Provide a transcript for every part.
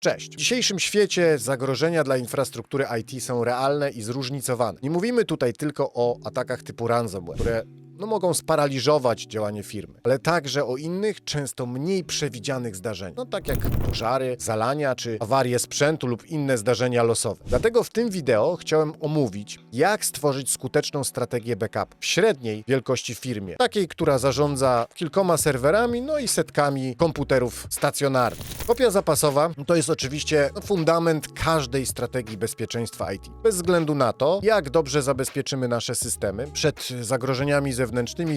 Cześć. W dzisiejszym świecie zagrożenia dla infrastruktury IT są realne i zróżnicowane. Nie mówimy tutaj tylko o atakach typu ransomware, które no, mogą sparaliżować działanie firmy, ale także o innych, często mniej przewidzianych zdarzeniach, no tak jak pożary, zalania czy awarie sprzętu lub inne zdarzenia losowe. Dlatego w tym wideo chciałem omówić, jak stworzyć skuteczną strategię backup w średniej wielkości firmie, takiej, która zarządza kilkoma serwerami, no i setkami komputerów stacjonarnych. Kopia zapasowa to jest oczywiście no, fundament każdej strategii bezpieczeństwa IT. Bez względu na to, jak dobrze zabezpieczymy nasze systemy, przed zagrożeniami zewnętrznymi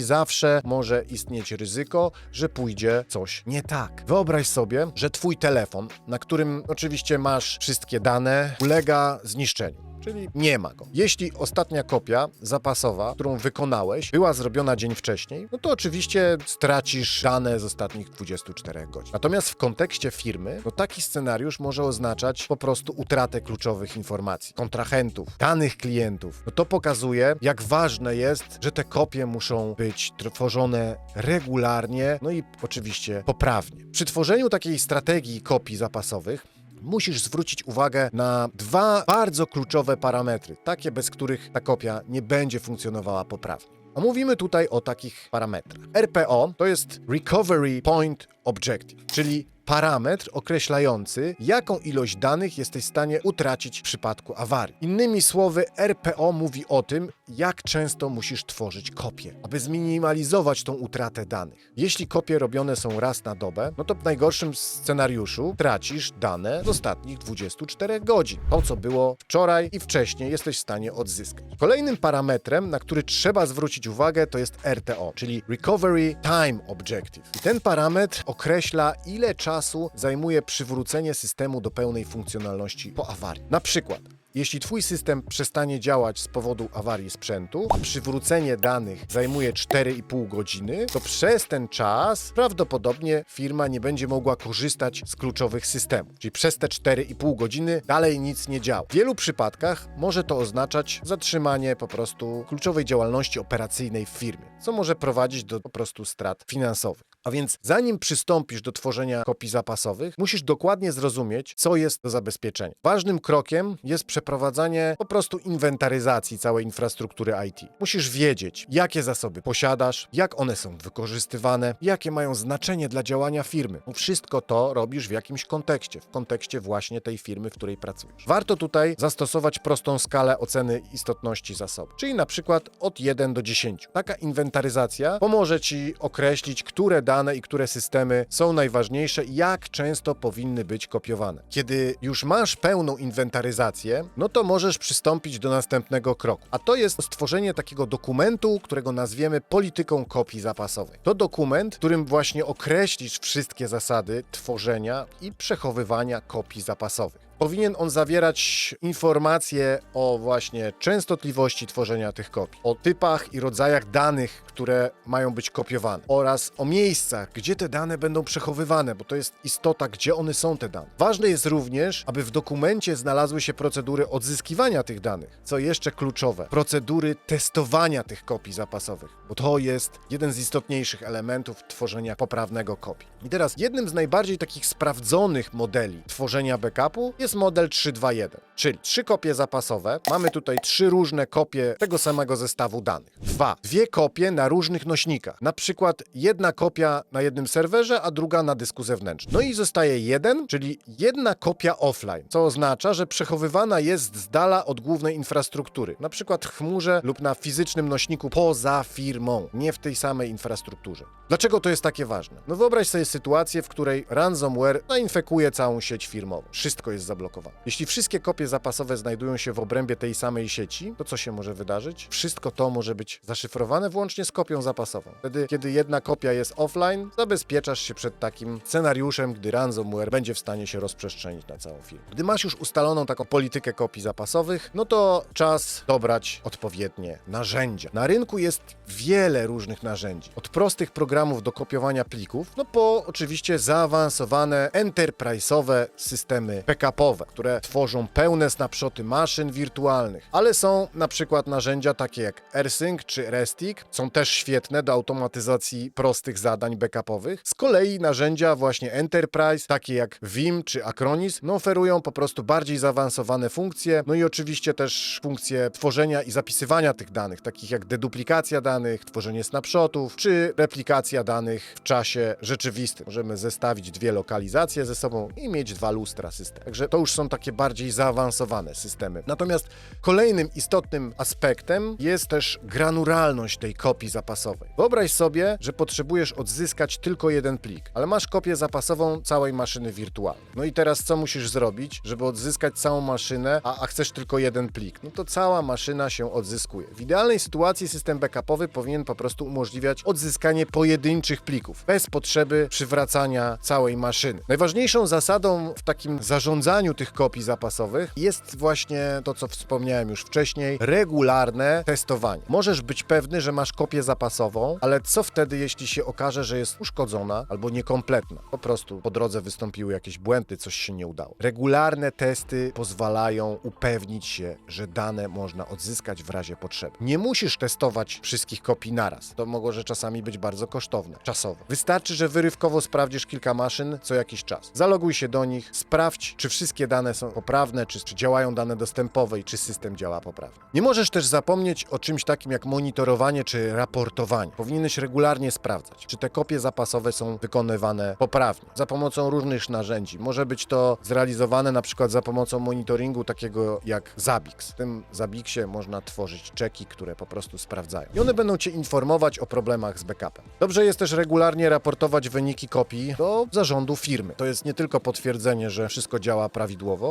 zawsze może istnieć ryzyko, że pójdzie coś nie tak. Wyobraź sobie, że twój telefon, na którym oczywiście masz wszystkie dane, ulega zniszczeniu. Czyli nie ma go. Jeśli ostatnia kopia zapasowa, którą wykonałeś, była zrobiona dzień wcześniej, no to oczywiście stracisz dane z ostatnich 24 godzin. Natomiast w kontekście firmy, no taki scenariusz może oznaczać po prostu utratę kluczowych informacji, kontrahentów, danych klientów. No to pokazuje, jak ważne jest, że te kopie muszą być tworzone regularnie, no i oczywiście poprawnie. Przy tworzeniu takiej strategii kopii zapasowych musisz zwrócić uwagę na dwa bardzo kluczowe parametry, takie bez których ta kopia nie będzie funkcjonowała poprawnie. A mówimy tutaj o takich parametrach. RPO to jest Recovery Point Objective, czyli parametr określający, jaką ilość danych jesteś w stanie utracić w przypadku awarii. Innymi słowy, RPO mówi o tym, jak często musisz tworzyć kopie, aby zminimalizować tą utratę danych. Jeśli kopie robione są raz na dobę, no to w najgorszym scenariuszu tracisz dane z ostatnich 24 godzin. To, co było wczoraj i wcześniej, jesteś w stanie odzyskać. Kolejnym parametrem, na który trzeba zwrócić uwagę, to jest RTO, czyli Recovery Time Objective. I ten parametr określa, ile czasu zajmuje przywrócenie systemu do pełnej funkcjonalności po awarii. Na przykład, jeśli Twój system przestanie działać z powodu awarii sprzętu, a przywrócenie danych zajmuje 4,5 godziny, to przez ten czas prawdopodobnie firma nie będzie mogła korzystać z kluczowych systemów. Czyli przez te 4,5 godziny dalej nic nie działa. W wielu przypadkach może to oznaczać zatrzymanie po prostu kluczowej działalności operacyjnej w firmie, co może prowadzić do po prostu strat finansowych. A więc zanim przystąpisz do tworzenia kopii zapasowych, musisz dokładnie zrozumieć, co jest do zabezpieczenia. Ważnym krokiem jest przeprowadzanie po prostu inwentaryzacji całej infrastruktury IT. Musisz wiedzieć, jakie zasoby posiadasz, jak one są wykorzystywane, jakie mają znaczenie dla działania firmy. Wszystko to robisz w jakimś kontekście, w kontekście właśnie tej firmy, w której pracujesz. Warto tutaj zastosować prostą skalę oceny istotności zasobu, czyli na przykład od 1 do 10. Taka inwentaryzacja pomoże Ci określić, które dane i które systemy są najważniejsze jak często powinny być kopiowane. Kiedy już masz pełną inwentaryzację, no to możesz przystąpić do następnego kroku. A to jest stworzenie takiego dokumentu, którego nazwiemy polityką kopii zapasowej. To dokument, którym właśnie określisz wszystkie zasady tworzenia i przechowywania kopii zapasowych. Powinien on zawierać informacje o właśnie częstotliwości tworzenia tych kopii, o typach i rodzajach danych, które mają być kopiowane oraz o miejscach, gdzie te dane będą przechowywane, bo to jest istota, gdzie one są te dane. Ważne jest również, aby w dokumencie znalazły się procedury odzyskiwania tych danych, co jeszcze kluczowe, procedury testowania tych kopii zapasowych, bo to jest jeden z istotniejszych elementów tworzenia poprawnego kopii. I teraz jednym z najbardziej takich sprawdzonych modeli tworzenia backupu jest model 321, czyli trzy kopie zapasowe. Mamy tutaj trzy różne kopie tego samego zestawu danych. Dwa, dwie kopie na różnych nośnikach. Na przykład jedna kopia na jednym serwerze, a druga na dysku zewnętrznym. No i zostaje jeden, czyli jedna kopia offline, co oznacza, że przechowywana jest z dala od głównej infrastruktury, na przykład w chmurze lub na fizycznym nośniku poza firmą, nie w tej samej infrastrukturze. Dlaczego to jest takie ważne? No wyobraź sobie sytuację, w której ransomware zainfekuje całą sieć firmową. Wszystko jest zablokowane. Jeśli wszystkie kopie zapasowe znajdują się w obrębie tej samej sieci, to co się może wydarzyć? Wszystko to może być zaszyfrowane włącznie z kopią zapasową. Wtedy, kiedy jedna kopia jest offline, zabezpieczasz się przed takim scenariuszem, gdy ransomware będzie w stanie się rozprzestrzenić na całą firmę. Gdy masz już ustaloną taką politykę kopii zapasowych, no to czas dobrać odpowiednie narzędzia. Na rynku jest wiele różnych narzędzi. Od prostych programów do kopiowania plików, no po oczywiście zaawansowane enterprise'owe systemy backupowe, które tworzą pełne snapshoty maszyn wirtualnych, ale są na przykład narzędzia takie jak AirSync czy Restic, są też świetne do automatyzacji prostych zadań backupowych. Z kolei narzędzia właśnie Enterprise, takie jak Vim czy Acronis, no oferują po prostu bardziej zaawansowane funkcje, no i oczywiście też funkcje tworzenia i zapisywania tych danych, takich jak deduplikacja danych, tworzenie snapshotów, czy replikacja danych w czasie rzeczywistym. Możemy zestawić dwie lokalizacje ze sobą i mieć dwa lustra system. Także to już są takie bardziej zaawansowane systemy. Natomiast kolejnym istotnym aspektem jest też granuralność tej kopii zapasowej. Wyobraź sobie, że potrzebujesz odzyskać tylko jeden plik, ale masz kopię zapasową całej maszyny wirtualnej. No i teraz co musisz zrobić, żeby odzyskać całą maszynę, a, a chcesz tylko jeden plik? No to cała maszyna się odzyskuje. W idealnej sytuacji system backupowy powinien po prostu umożliwiać odzyskanie pojedynczych plików, bez potrzeby przywracania całej maszyny. Najważniejszą zasadą w takim zarządzaniu tych kopii zapasowych jest właśnie to, co wspomniałem już wcześniej, regularne testowanie. Możesz być pewny, że masz kopię zapasową, ale co wtedy, jeśli się okaże, że jest uszkodzona albo niekompletna? Po prostu po drodze wystąpiły jakieś błędy, coś się nie udało. Regularne testy pozwalają upewnić się, że dane można odzyskać w razie potrzeby. Nie musisz testować wszystkich kopii naraz. To może czasami być bardzo kosztowne, czasowo. Wystarczy, że wyrywkowo sprawdzisz kilka maszyn co jakiś czas. Zaloguj się do nich, sprawdź, czy wszystkie dane są poprawne, czy, czy działają dane dostępowe i czy system działa poprawnie. Nie możesz też zapomnieć o czymś takim jak monitorowanie czy raportowanie. Powinieneś regularnie sprawdzać, czy te kopie zapasowe są wykonywane poprawnie, za pomocą różnych narzędzi. Może być to zrealizowane na przykład za pomocą monitoringu takiego jak Zabix. W tym Zabixie można tworzyć czeki, które po prostu sprawdzają. I one będą Cię informować o problemach z backupem. Dobrze jest też regularnie raportować wyniki kopii do zarządu firmy. To jest nie tylko potwierdzenie, że wszystko działa prawidłowo,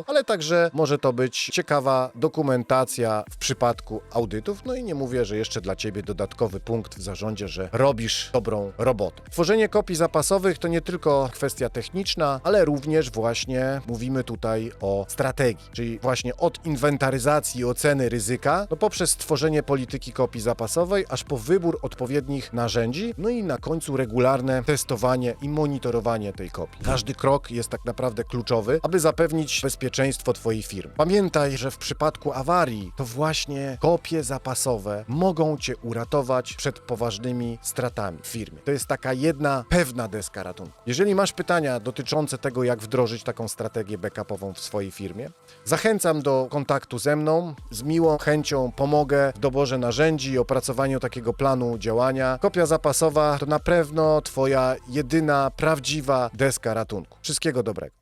ale także może to być ciekawa dokumentacja w przypadku audytów. No i nie mówię, że jeszcze dla Ciebie dodatkowy punkt w zarządzie, że robisz dobrą robotę. Tworzenie kopii zapasowych to nie tylko kwestia techniczna, ale również właśnie mówimy tutaj o strategii, czyli właśnie od inwentaryzacji i oceny ryzyka, no poprzez stworzenie polityki kopii zapasowej, aż po wybór odpowiednich narzędzi, no i na końcu regularne testowanie i monitorowanie tej kopii. Każdy krok jest tak naprawdę kluczowy, aby zapewnić bezpieczeństwo Twojej firmy. Pamiętaj, że w przypadku awarii to właśnie kopie zapasowe mogą Cię uratować przed poważnymi stratami w firmie. To jest taka jedna pewna deska ratunku. Jeżeli masz pytania dotyczące tego, jak wdrożyć taką strategię backupową w swojej firmie, zachęcam do kontaktu ze mną. Z miłą chęcią pomogę w doborze narzędzi i opracowaniu takiego planu działania. Kopia zapasowa to na pewno Twoja jedyna prawdziwa deska ratunku. Wszystkiego dobrego.